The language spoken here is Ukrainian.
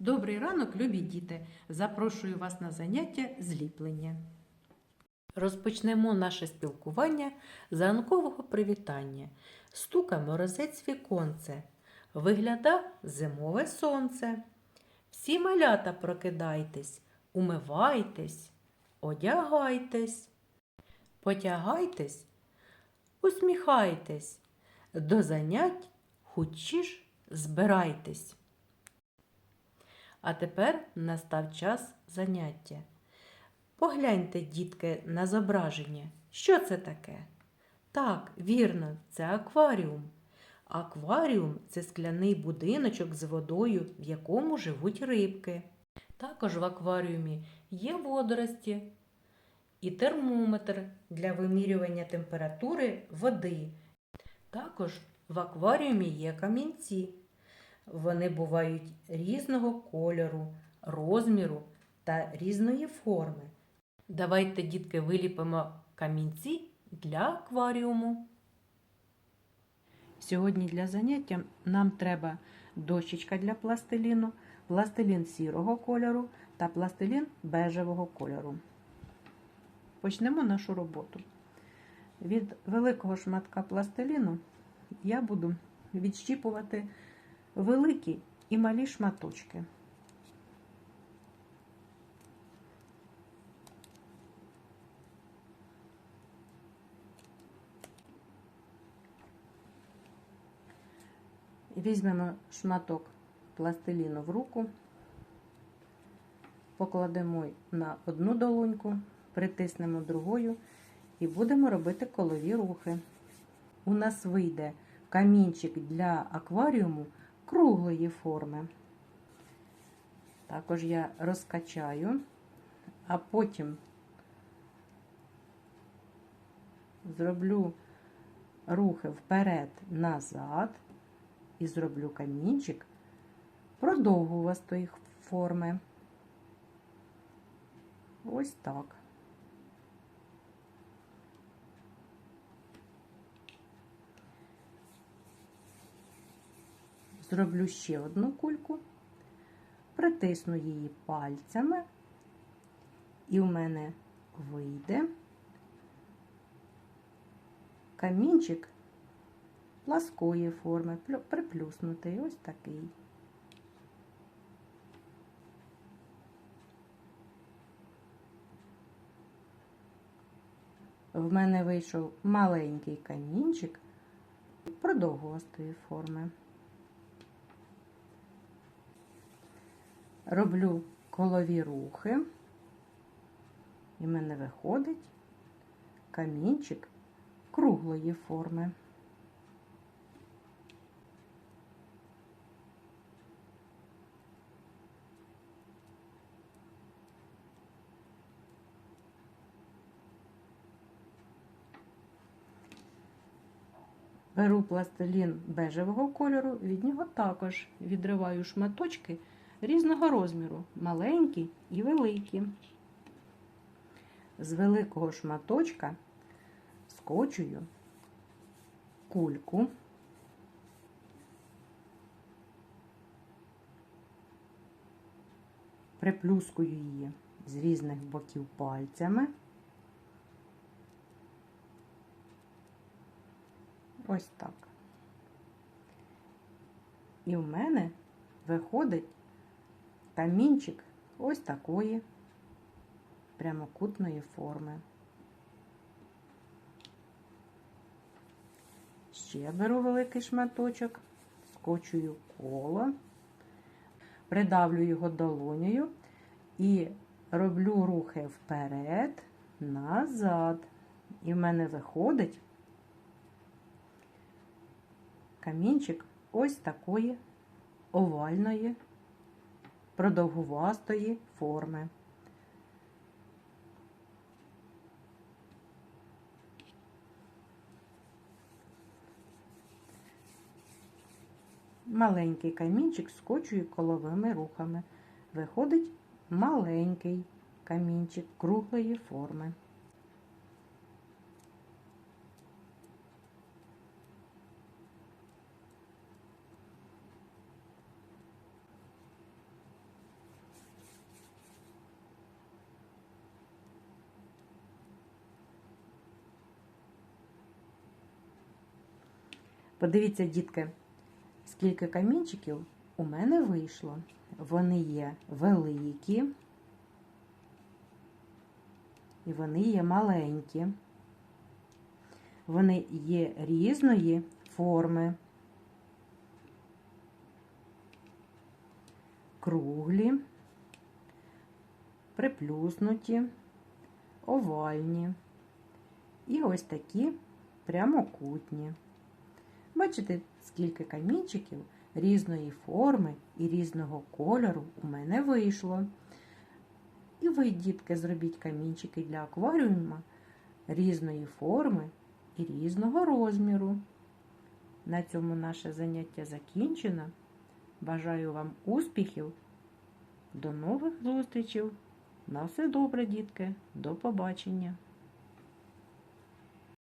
Добрий ранок, любі діти! Запрошую вас на заняття зліплення. Розпочнемо наше спілкування з ранкового привітання. Стука морозець віконце, вигляда зимове сонце. Всі малята прокидайтесь, умивайтесь, одягайтесь, потягайтесь, усміхайтесь, до занять хутчіш збирайтесь. А тепер настав час заняття. Погляньте, дітки, на зображення. Що це таке? Так, вірно, це акваріум. Акваріум це скляний будиночок з водою, в якому живуть рибки. Також в акваріумі є водорості і термометр для вимірювання температури води. Також в акваріумі є камінці. Вони бувають різного кольору, розміру та різної форми. Давайте, дітки, виліпимо камінці для акваріуму. Сьогодні для заняття нам треба дощечка для пластиліну, пластилін сірого кольору та пластилін бежевого кольору. Почнемо нашу роботу. Від великого шматка пластиліну я буду відщіпувати великі і малі шматочки. Візьмемо шматок пластиліну в руку, покладемо на одну долоньку, притиснемо другою і будемо робити колові рухи. У нас вийде камінчик для акваріуму круглої форми. Також я розкачаю, а потім зроблю рухи вперед-назад і зроблю камінчик продовгувастої форми. Ось так. Зроблю ще одну кульку, притисну її пальцями, і в мене вийде камінчик пласкої форми, приплюснутий, ось такий. В мене вийшов маленький камінчик продовгувастої форми. Роблю колові рухи, і в мене виходить камінчик круглої форми. Беру пластилін бежевого кольору, від нього також відриваю шматочки різного розміру, маленькі і великі. З великого шматочка скочую кульку, приплюскую її з різних боків пальцями. Ось так. І в мене виходить камінчик ось такої прямокутної форми. Ще беру великий шматочок, скочую коло, придавлю його долонею і роблю рухи вперед, назад. І в мене виходить камінчик ось такої овальної, продовгувастої форми. Маленький камінчик скочує коловими рухами. Виходить маленький камінчик круглої форми. Подивіться, дітки, скільки камінчиків у мене вийшло. Вони є великі і вони є маленькі. Вони є різної форми. Круглі, приплюснуті, овальні і ось такі прямокутні. Бачите, скільки камінчиків різної форми і різного кольору у мене вийшло. І ви, дітки, зробіть камінчики для акваріума різної форми і різного розміру. На цьому наше заняття закінчено. Бажаю вам успіхів. До нових зустрічей. На все добре, дітки. До побачення.